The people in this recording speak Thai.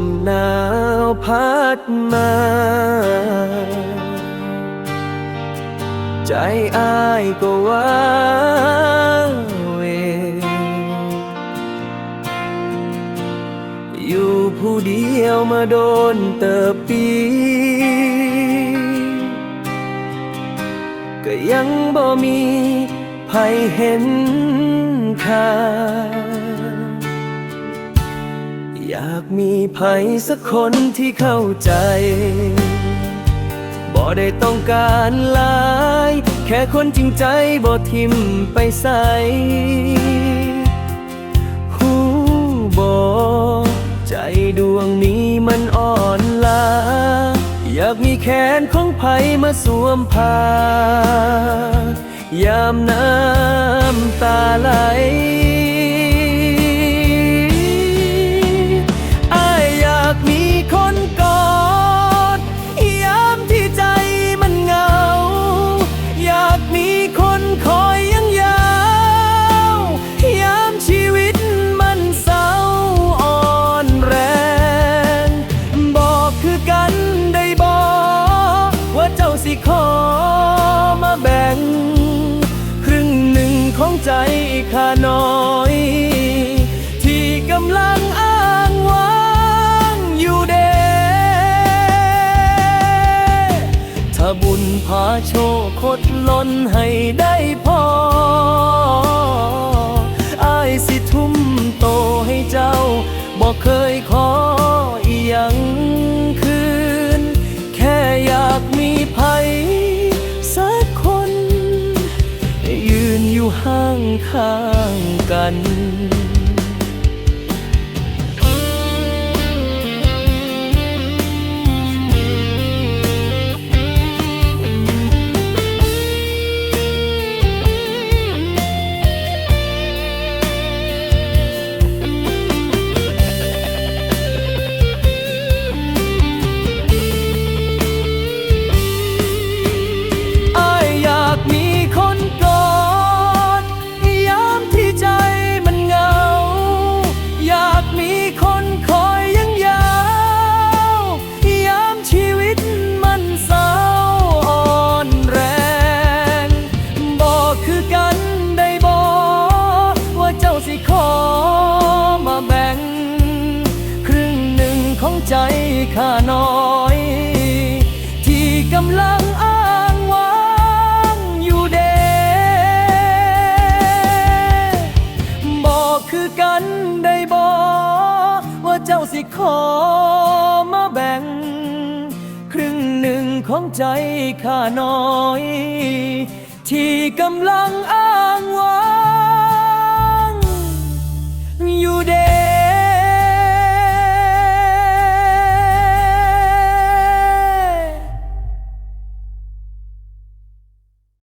มหนาวพัดมา ใจอายก็ว่าเว อยู่ผู้เดียวมาโดนเติบปี ก็ยังบ่มีใครเห็นค่า อยากมีใครสักคนที่เข้าใจ บ่ได้ต้องการหลาย แค่คนจริงใจบ่ทิมไปใส่หูบ่ใจดวงนี้มันอ่อนล้าอยากมีแขนของไผมาสวมผ้ายามน้ำตาไหล สิขอมาแบ่ง ครึ่งหนึ่งของใจข้าน้อย ที่กำลังอ้างว้างอยู่เด ถ้าบุญพาโชคคดล้นให้ได้พออายสิทุ่มโตให้เจ้าบอกเคยขอ กัน ข้าน้อย ที่กำลังอ้างว้างอยู่เดบอกคือกันได้บอกว่าเจ้าสิขอมาแบ่ง ครึ่งหนึ่งของใจข้าน้อย ที่กำลังอ้างว้างอยู่เด